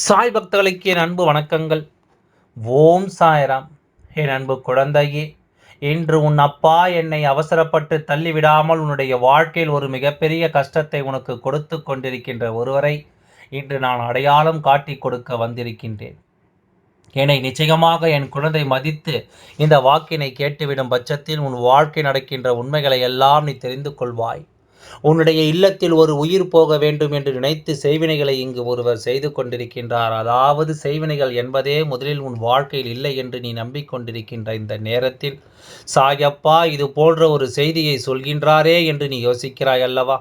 சாய் பக்தர்களுக்கு என் அன்பு வணக்கங்கள். ஓம் சாய்ராம். என் அன்பு குழந்தையே இன்று உன் அப்பா என்னை அவசரப்பட்டு தள்ளிவிடாமல் உன்னுடைய வாழ்க்கையில் ஒரு மிகப்பெரிய கஷ்டத்தை உனக்கு கொடுத்து கொண்டிருக்கின்ற ஒருவரை இன்று நான் அடையாளம் காட்டி கொடுக்க வந்திருக்கின்றேன். என்னை நிச்சயமாக என் குழந்தை மதித்து இந்த வாக்கினை கேட்டுவிடும் பட்சத்தில் உன் வாழ்க்கை நடக்கின்ற உண்மைகளை எல்லாம் நீ தெரிந்து கொள்வாய். உன்னுடைய இல்லத்தில் ஒரு உயிர் போக வேண்டும் என்று நினைத்து செய்வினைகளை இங்கு ஒருவர் செய்து கொண்டிருக்கின்றார். அதாவது செய்வினைகள் என்பதே முதலில் உன் வாழ்க்கையில் இல்லை என்று நீ நம்பிக்கொண்டிருக்கின்ற இந்த நேரத்தில். சாயப்பா இது போன்ற ஒரு செய்தியை சொல்கின்றாரே என்று நீ யோசிக்கிறாய் அல்லவா?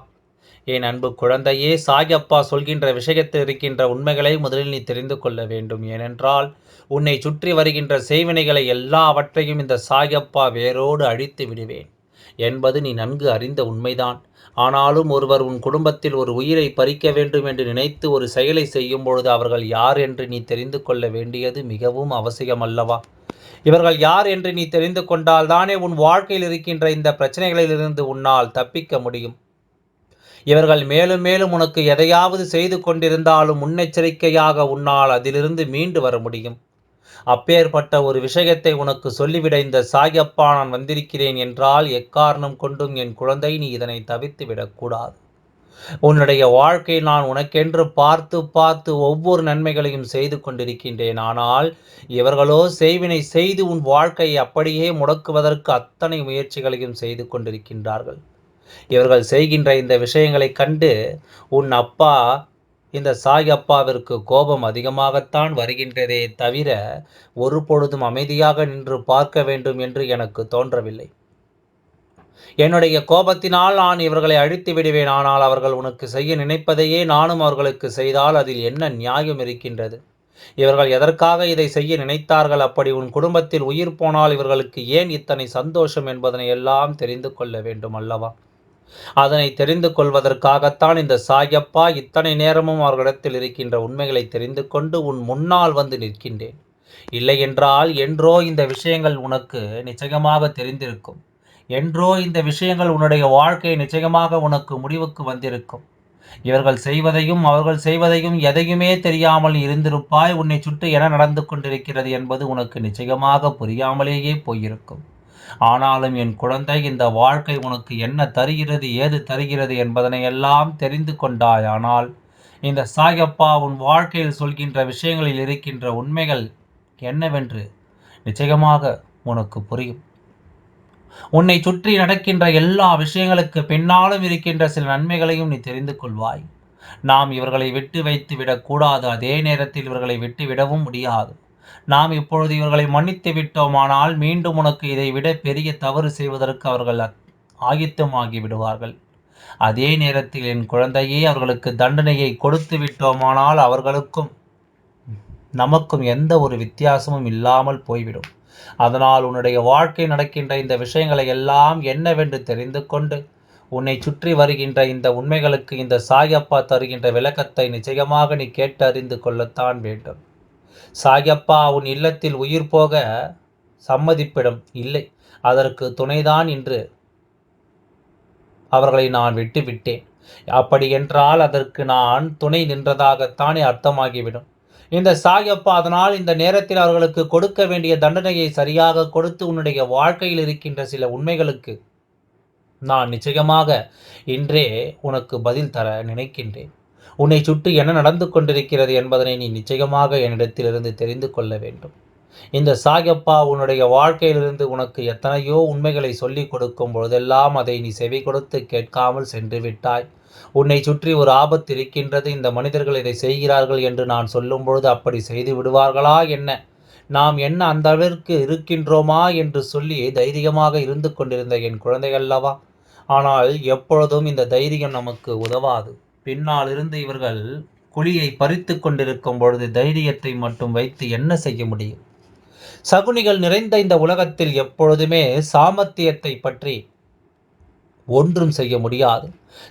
என் அன்பு குழந்தையே சாயப்பா சொல்கின்ற விஷயத்தில் இருக்கின்ற உண்மைகளை முதலில் நீ தெரிந்து கொள்ள வேண்டும். ஏனென்றால் உன்னை சுற்றி வருகின்ற செய்வினைகளை எல்லாவற்றையும் இந்த சாயப்பா வேரோடு அழித்து விடுவேன் என்பது நீ நன்கு அறிந்த உண்மைதான். ஆனாலும் ஒருவர் உன் குடும்பத்தில் ஒரு உயிரை பறிக்க வேண்டும் என்று நினைத்து ஒரு செயலை செய்யும் பொழுது அவர்கள் யார் என்று நீ தெரிந்து கொள்ள வேண்டியது மிகவும் அவசியம் அல்லவா இவர்கள் யார் என்று நீ தெரிந்து கொண்டால் தானே உன் வாழ்க்கையில் இருக்கின்ற இந்த பிரச்சனைகளிலிருந்து உன்னால் தப்பிக்க முடியும். இவர்கள் மேலும் மேலும் உனக்கு எதையாவது செய்து கொண்டிருந்தாலும் முன்னெச்சரிக்கையாக உன்னால் அதிலிருந்து மீண்டு வர முடியும். அப்பேற்பட்ட ஒரு விஷயத்தை உனக்கு சொல்லிவிட இந்த சாயப்பா நான் வந்திருக்கிறேன் என்றால் எக்காரணம் கொண்டும் என் குழந்தை நீ இதனை தவித்து விடக்கூடாது உன்னுடைய வாழ்க்கை நான் உனக்கென்று பார்த்து பார்த்து ஒவ்வொரு நன்மைகளையும் செய்து கொண்டிருக்கின்றேன். ஆனால் இவர்களோ செய்வினை செய்து உன் வாழ்க்கையை அப்படியே முடக்குவதற்கு அத்தனை முயற்சிகளையும் செய்து கொண்டிருக்கின்றார்கள். இவர்கள் செய்கின்ற இந்த விஷயங்களை கண்டு உன் அப்பா இந்த சாய் அப்பாவிற்கு கோபம் அதிகமாகத்தான் வருகின்றதே தவிர ஒரு பொழுதும் அமைதியாக நின்று பார்க்க வேண்டும் என்று எனக்கு தோன்றவில்லை. என்னுடைய கோபத்தினால் நான் இவர்களை அழித்து விடுவேன் ஆனால் அவர்கள் உனக்கு செய்ய நினைப்பதையே நானும் அவர்களுக்கு செய்தால் அதில் என்ன நியாயம் இருக்கின்றது? இவர்கள் எதற்காக இதை செய்ய நினைத்தார்கள்? அப்படி உன் குடும்பத்தில் உயிர் போனால் இவர்களுக்கு ஏன் இத்தனை சந்தோஷம் என்பதனை எல்லாம் தெரிந்து கொள்ள வேண்டும் அல்லவா அதனை தெரிந்து கொள்வதற்காகத்தான் இந்த சாயப்பா இத்தனை நேரமும் அவர்களிடத்தில் இருக்கின்ற உண்மைகளை தெரிந்து கொண்டு உன் முன்னால் வந்து நிற்கின்றேன். இல்லை என்றால் என்றோ இந்த விஷயங்கள் உனக்கு நிச்சயமாக தெரிந்திருக்கும். என்றோ இந்த விஷயங்கள் உன்னுடைய வாழ்க்கை நிச்சயமாக உனக்கு முடிவுக்கு வந்திருக்கும். இவர்கள் செய்வதையும் அவர்கள் செய்வதையும் எதையுமே தெரியாமல் இருந்திருப்பாய் உன்னை சுற்றி என நடந்து கொண்டிருக்கிறது என்பது உனக்கு நிச்சயமாக புரியாமலேயே போயிருக்கும். ஆனாலும் என் குழந்தை இந்த வாழ்க்கை உனக்கு என்ன தருகிறது ஏது தருகிறது என்பதனை எல்லாம் தெரிந்து கொண்டாய். ஆனால் இந்த சாயப்பா உன் வாழ்க்கையில் சொல்கின்ற விஷயங்களில் இருக்கின்ற உண்மைகள் என்னவென்று நிச்சயமாக உனக்கு புரியும். உன்னை சுற்றி நடக்கின்ற எல்லா விஷயங்களுக்கு பின்னாலும் இருக்கின்ற சில நன்மைகளையும் நீ தெரிந்து கொள்வாய். நாம் இவர்களை விட்டு வைத்து விடக்கூடாது அதே நேரத்தில் இவர்களை விட்டு விடவும் முடியாது. நாம் இப்பொழுது இவர்களை மன்னித்து விட்டோமானால் மீண்டும் உனக்கு இதை விட பெரிய தவறு செய்வதற்கு அவர்கள் ஆகித்தமாகி விடுவார்கள் அதே நேரத்தில் என் குழந்தையே அவர்களுக்கு தண்டனையை கொடுத்து விட்டோமானால் அவர்களுக்கும் நமக்கும் எந்த ஒரு வித்தியாசமும் இல்லாமல் போய்விடும். அதனால் உன்னுடைய வாழ்க்கை நடக்கின்ற இந்த விஷயங்களை எல்லாம் என்னவென்று தெரிந்து கொண்டு உன்னை சுற்றி வருகின்ற இந்த உண்மைகளுக்கு இந்த சாயப்பா தருகின்ற விளக்கத்தை நிச்சயமாக நீ கேட்டு அறிந்து கொள்ளத்தான் வேண்டும். சாயப்பா உன் இல்லத்தில் உயிர் போக சம்மதிப்பிடம். இல்லை அதற்கு துணைதான் என்று அவர்களை நான் விட்டுவிட்டேன். அப்படி என்றால் அதற்கு நான் துணை நின்றதாகத்தானே அர்த்தமாகிவிடும். இந்த சாயப்பா அதனால் இந்த நேரத்தில் அவர்களுக்கு கொடுக்க வேண்டிய தண்டனையை சரியாக கொடுத்து உன்னுடைய வாழ்க்கையில் இருக்கின்ற சில உண்மைகளுக்கு நான் நிச்சயமாக இன்றே உனக்கு பதில் தர நினைக்கின்றேன். உன்னை சுற்றி என்ன நடந்து கொண்டிருக்கிறது என்பதனை நீ நிச்சயமாக என்னிடத்திலிருந்து தெரிந்து கொள்ள வேண்டும். இந்த சாகப்பா உன்னுடைய வாழ்க்கையிலிருந்து உனக்கு எத்தனையோ உண்மைகளை சொல்லிக் கொடுக்கும் பொழுதெல்லாம் அதை நீ செவி கொடுத்து கேட்காமல் சென்று விட்டாய். உன்னை சுற்றி ஒரு ஆபத்து இருக்கின்றது. இந்த மனிதர்கள் இதை செய்கிறார்கள் என்று நான் சொல்லும் பொழுது அப்படி செய்து விடுவார்களா என்ன? நாம் என்ன அந்த அளவிற்கு இருக்கின்றோமா என்று சொல்லி தைரியமாக இருந்து கொண்டிருந்த என் குழந்தைகளவா ஆனால் எப்பொழுதும் இந்த தைரியம் நமக்கு உதவாது. பின்னால் இருந்து இவர்கள் குழியை பறித்து கொண்டிருக்கும் பொழுது தைரியத்தை மட்டும் வைத்து என்ன செய்ய முடியும்? சகுனிகள் நிறைந்த இந்த உலகத்தில் எப்பொழுதுமே சாமர்த்தியத்தை பற்றி ஒன்றும் செய்ய முடியாது.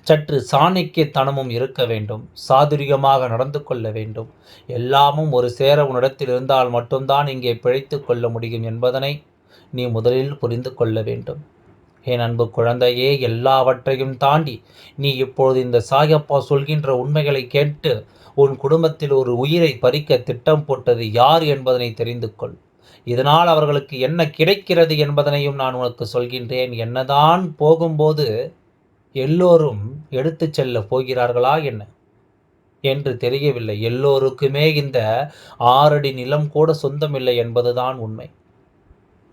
சற்று சாணிக்கியத்தனமும் இருக்க வேண்டும். சாதுரியமாக நடந்து கொள்ள வேண்டும். எல்லாமும் ஒரு சேர உன்னிடத்தில் இருந்தால் மட்டும்தான் இங்கே பிழைத்து கொள்ள முடியும் என்பதனை நீ முதலில் புரிந்து கொள்ள வேண்டும். என் அன்பு குழந்தையே எல்லாவற்றையும் தாண்டி நீ இப்பொழுது இந்த சாயப்பா சொல்கின்ற உண்மைகளை கேட்டு உன் குடும்பத்தில் ஒரு உயிரை பறிக்க திட்டம் போட்டது யார் என்பதனை தெரிந்து கொள். இதனால் அவர்களுக்கு என்ன கிடைக்கிறது என்பதனையும் நான் உனக்கு சொல்கின்றேன். என்னதான் போகும்போது எல்லோரும் எடுத்து செல்ல போகிறார்களா என்ன? என்று தெரியவில்லை. எல்லோருக்குமே இந்த ஆறடி நிலம் கூட சொந்தமில்லை என்பதுதான் உண்மை.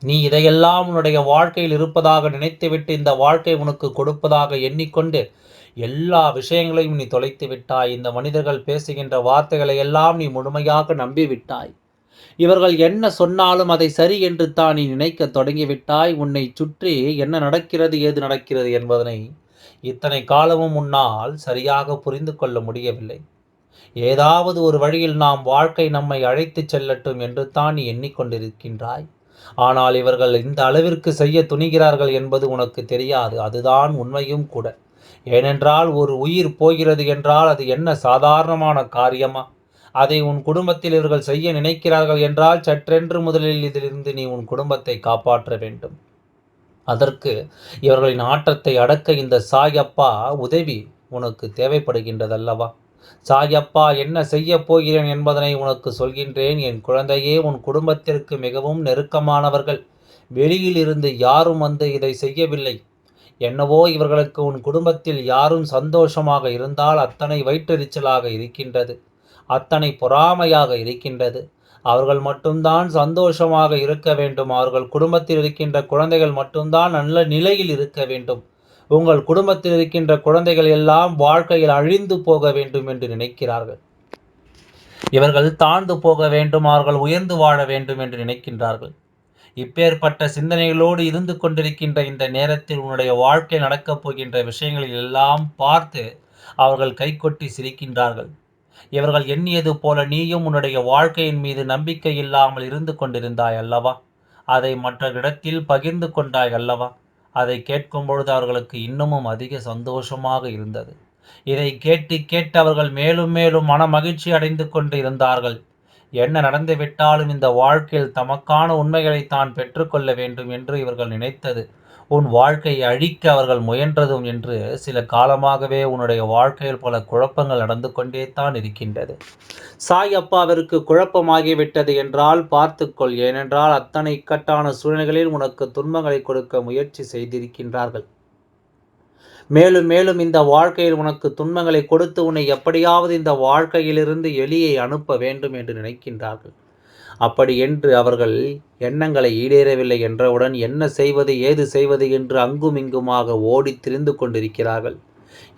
நீ இதையெல்லாம் உன்னுடைய வாழ்க்கையில் இருப்பதாக நினைத்துவிட்டு இந்த வாழ்க்கை உனக்கு கொடுப்பதாக எண்ணிக்கொண்டு எல்லா விஷயங்களையும் நீ தொலைத்து விட்டாய். இந்த மனிதர்கள் பேசுகின்ற வார்த்தைகளை எல்லாம் நீ முழுமையாக நம்பிவிட்டாய். இவர்கள் என்ன சொன்னாலும் அதை சரி என்று தான் நீ நினைக்க தொடங்கிவிட்டாய். உன்னை சுற்றி என்ன நடக்கிறது ஏது நடக்கிறது என்பதனை இத்தனை காலமும் உன்னால் சரியாக புரிந்து கொள்ள முடியவில்லை. ஏதாவது ஒரு வழியில் நாம் வாழ்க்கை நம்மை அழைத்துச் செல்லட்டும் என்று தான் நீ எண்ணிக்கொண்டிருக்கின்றாய். ஆனால் இவர்கள் இந்த அளவிற்கு செய்ய துணிகிறார்கள் என்பது உனக்கு தெரியாது அதுதான் உண்மையும் கூட. ஏனென்றால் ஒரு உயிர் போகிறது என்றால் அது என்ன சாதாரணமான காரியமா? அதை உன் குடும்பத்தில் இவர்கள் செய்ய நினைக்கிறார்கள் என்றால் சற்றென்று முதலில் இதிலிருந்து நீ உன் குடும்பத்தை காப்பாற்ற வேண்டும். அதற்கு இவர்களின் ஆட்டத்தை அடக்க இந்த சாயப்பா உதவி உனக்கு தேவைப்படுகின்றதல்லவா? சாயப்பா என்ன செய்ய போகிறேன் என்பதனை உனக்கு சொல்கின்றேன். என் குழந்தையே உன் குடும்பத்திற்கு மிகவும் நெருக்கமானவர்கள். வெளியில் இருந்து யாரும் வந்து இதை செய்யவில்லை. என்னவோ இவர்களுக்கு உன் குடும்பத்தில் யாரும் சந்தோஷமாக இருந்தால் அத்தனை வயிற்றெரிச்சலாக இருக்கின்றது. அத்தனை பொறாமையாக இருக்கின்றது. அவர்கள் மட்டும்தான் சந்தோஷமாக இருக்க வேண்டும். அவர்கள் குடும்பத்தில் இருக்கின்ற குழந்தைகள் மட்டும்தான் நல்ல நிலையில் இருக்க வேண்டும். உங்கள் குடும்பத்தில் இருக்கின்ற குழந்தைகள் எல்லாம் வாழ்க்கையில் அழிந்து போக வேண்டும் என்று நினைக்கிறார்கள். இவர்கள் தாழ்ந்து போக வேண்டும் அவர்கள் உயர்ந்து வாழ வேண்டும் என்று நினைக்கின்றார்கள். இப்பேற்பட்ட சிந்தனைகளோடு இருந்து கொண்டிருக்கின்ற இந்த நேரத்தில் உன்னுடைய வாழ்க்கை நடக்கப் போகின்ற விஷயங்களில் எல்லாம் பார்த்து அவர்கள் கைகொட்டி சிரிக்கின்றார்கள். இவர்கள் எண்ணியது போல நீயும் உன்னுடைய வாழ்க்கையின் மீது நம்பிக்கை இல்லாமல் இருந்து கொண்டிருந்தாய் அல்லவா? அதை மற்ற இடத்தில் பகிர்ந்து கொண்டாய் அல்லவா? அதை கேட்கும் பொழுது அவர்களுக்கு இன்னமும் அதிக சந்தோஷமாக இருந்தது. இதை கேட்டு கேட்டு அவர்கள் மேலும் மேலும் மன மகிழ்ச்சி அடைந்து கொண்டு இருந்தார்கள். என்ன நடந்துவிட்டாலும் இந்த வாழ்க்கையில் தமக்கான உண்மைகளை தான் பெற்றுக்கொள்ள வேண்டும் என்று இவர்கள் நினைத்தது. உன் வாழ்க்கையை அழிக்க அவர்கள் முயன்றதும் என்று சில காலமாகவே உன்னுடைய வாழ்க்கையில் பல குழப்பங்கள் நடந்து கொண்டே தான் இருக்கின்றது. சாய் அப்பாவிற்கு குழப்பமாகிவிட்டது என்றால் பார்த்துக்கொள். ஏனென்றால் அத்தனை இக்கட்டான சூழ்நிலைகளில் உனக்கு துன்பங்களை கொடுக்க முயற்சி செய்திருக்கின்றார்கள். மேலும் மேலும் இந்த வாழ்க்கையில் உனக்கு துன்பங்களை கொடுத்து உன்னை எப்படியாவது இந்த வாழ்க்கையிலிருந்து எலியை அனுப்ப வேண்டும் என்று நினைக்கின்றார்கள். அப்படி என்று அவர்கள் எண்ணங்களை ஈடேறவில்லை என்றவுடன் என்ன செய்வது ஏது செய்வது என்று அங்கும் இங்குமாக ஓடி திரிந்து கொண்டிருக்கிறார்கள்.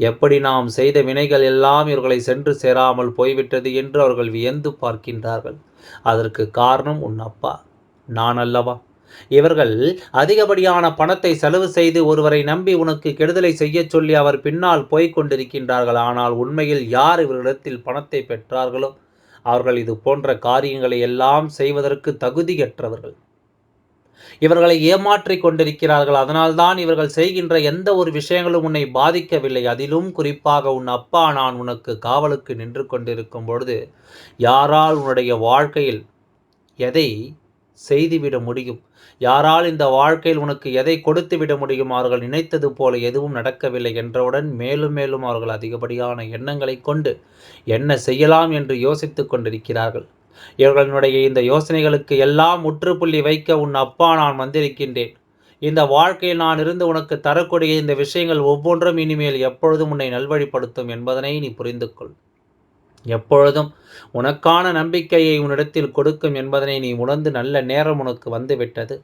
எப்படி நாம் செய்த வினைகள் எல்லாம் இவர்களை சென்று சேராமல் போய்விட்டது என்று அவர்கள் வியந்து பார்க்கின்றார்கள். அதற்கு காரணம் உன் அப்பா. நான் அல்லவா? இவர்கள் அதிகப்படியான பணத்தை செலவு செய்து ஒருவரை நம்பி உனக்கு கெடுதலை செய்யச் சொல்லி அவர் பின்னால் போய்க் கொண்டிருக்கின்றார்கள். ஆனால் உண்மையில் யார் இவர்களிடத்தில் பணத்தை பெற்றார்களோ? அவர்கள் இது போன்ற காரியங்களை எல்லாம் செய்வதற்கு தகுதியற்றவர்கள். இவர்களை ஏமாற்றிக் கொண்டிருக்கிறார்கள். அதனால்தான் இவர்கள் செய்கின்ற எந்த ஒரு விஷயங்களும் உன்னை பாதிக்கவில்லை. அதிலும் குறிப்பாக உன் அப்பா நான் உனக்கு காவலுக்கு நின்று கொண்டிருக்கும் பொழுது யாரால் உன்னுடைய வாழ்க்கையில் எதை செய்துவிட முடியும். யாரால் இந்த வாழ்க்கையில் உனக்கு எதை கொடுத்து விட முடியும்? அவர்கள் நினைத்தது போல எதுவும் நடக்கவில்லை என்றவுடன் மேலும் மேலும் அவர்கள் அதிகப்படியான எண்ணங்களை கொண்டு என்ன செய்யலாம் என்று யோசித்து கொண்டிருக்கிறார்கள். இவர்களுடைய இந்த யோசனைகளுக்கு எல்லாம் முற்றுப்புள்ளி வைக்க உன் அப்பா நான் வந்திருக்கின்றேன். இந்த வாழ்க்கையில் நான் இருந்து உனக்கு தரக்கூடிய இந்த விஷயங்கள் ஒவ்வொன்றும் இனிமேல் எப்பொழுதும் உன்னை நல்வழிப்படுத்தும் என்பதனை நீ புரிந்து கொள் எப்பொழுதும் உனக்கான நம்பிக்கையை உன்னிடத்தில் கொடுக்கும் என்பதனை நீ உணர்ந்து நல்ல நேரம் உனக்கு வந்துவிட்டது.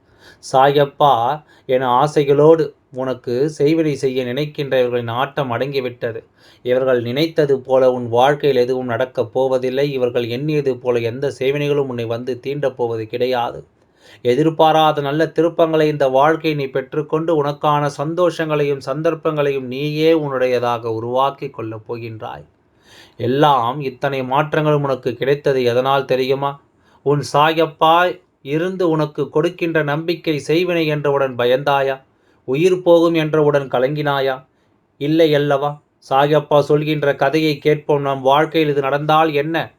சாயப்பா என ஆசைகளோடு உனக்கு செய்வதை செய்ய நினைக்கின்ற இவர்களின் ஆட்டம் அடங்கிவிட்டது. இவர்கள் நினைத்தது போல உன் வாழ்க்கையில் எதுவும் நடக்கப் போவதில்லை. இவர்கள் எண்ணியது போல எந்த சேவனைகளும் உன்னை வந்து தீண்டப் போவது கிடையாது. எதிர்பாராத நல்ல திருப்பங்களை இந்த வாழ்க்கை நீ பெற்றுக்கொண்டு உனக்கான சந்தோஷங்களையும் சந்தர்ப்பங்களையும் நீயே உன்னுடையதாக உருவாக்கி கொள்ளப் போகின்றாய். எல்லாம் இத்தனை மாற்றங்களும் உனக்கு கிடைத்தது எதனால் தெரியுமா? உன் சாயப்பா இருந்து உனக்கு கொடுக்கின்ற நம்பிக்கை செய்வினை என்றவுடன் பயந்தாயா? உயிர் போகும் என்றவுடன் கலங்கினாயா? இல்லை அல்லவா? சாயப்பா சொல்கின்ற கதையை கேட்போம். நம் வாழ்க்கையில் இது நடந்தால் என்ன?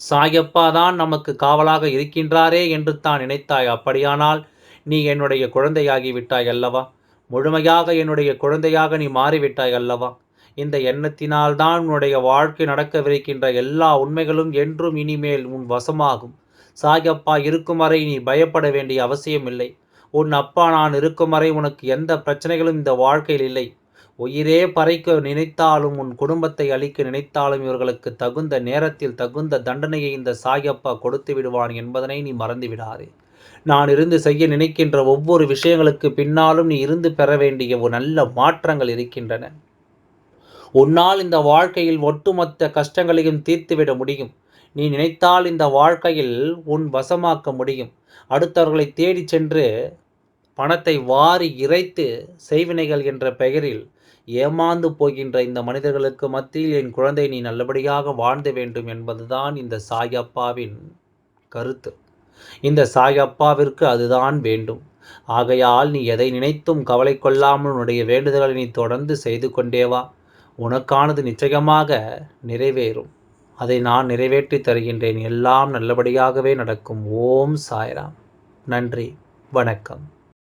சாயப்பா தான் நமக்கு காவலாக இருக்கின்றாரே என்று தான் நினைத்தாய். அப்படியானால் நீ என்னுடைய குழந்தையாகி விட்டாய் அல்லவா? முழுமையாக என்னுடைய குழந்தையாக நீ மாறிவிட்டாய் அல்லவா? இந்த எண்ணத்தினால்தான் உன்னுடைய வாழ்க்கை நடக்கவிருக்கின்ற எல்லா உண்மைகளும் என்றும் இனிமேல் உன் வசமாகும். சாயப்பா இருக்கும் வரை நீ பயப்பட வேண்டிய அவசியம் இல்லை உன் அப்பா நான் இருக்கும் வரை உனக்கு எந்த பிரச்சனைகளும் இந்த வாழ்க்கையில் இல்லை. உயிரே பறைக்க நினைத்தாலும் உன் குடும்பத்தை அழிக்க நினைத்தாலும் இவர்களுக்கு தகுந்த நேரத்தில் தகுந்த தண்டனையை இந்த சாயப்பா கொடுத்து விடுவான் என்பதனை நீ மறந்து விடாதே. நான் இருந்து செய்ய நினைக்கின்ற ஒவ்வொரு விஷயங்களுக்கு பின்னாலும் நீ இருந்து பெற வேண்டிய ஒரு நல்ல மாற்றங்கள் இருக்கின்றன. உன்னால் இந்த வாழ்க்கையில் ஒட்டுமொத்த கஷ்டங்களையும் தீர்த்துவிட முடியும். நீ நினைத்தால் இந்த வாழ்க்கையில் உன் வசமாக்க முடியும். அடுத்தவர்களை தேடி சென்று பணத்தை வாரி இறைத்து செய்வினைகள் என்ற பெயரில் ஏமாந்து போகின்ற இந்த மனிதர்களுக்கு மத்தியில் என் குழந்தை நீ நல்லபடியாக வாழ்ந்து வேண்டும் என்பதுதான் இந்த சாயப்பாவின் கருத்து. இந்த சாயப்பாவிற்கு அதுதான் வேண்டும். ஆகையால் நீ எதை நினைத்தும் கவலை கொள்ளாமல் உன்னுடைய வேண்டுதல்களை நீ தொடர்ந்து செய்து கொண்டேவா உனக்கானது நிச்சயமாக நிறைவேறும். அதை நான் நிறைவேற்றி தருகின்றேன். எல்லாம் நல்லபடியாகவே நடக்கும். ஓம் சாய்ராம். நன்றி. வணக்கம்.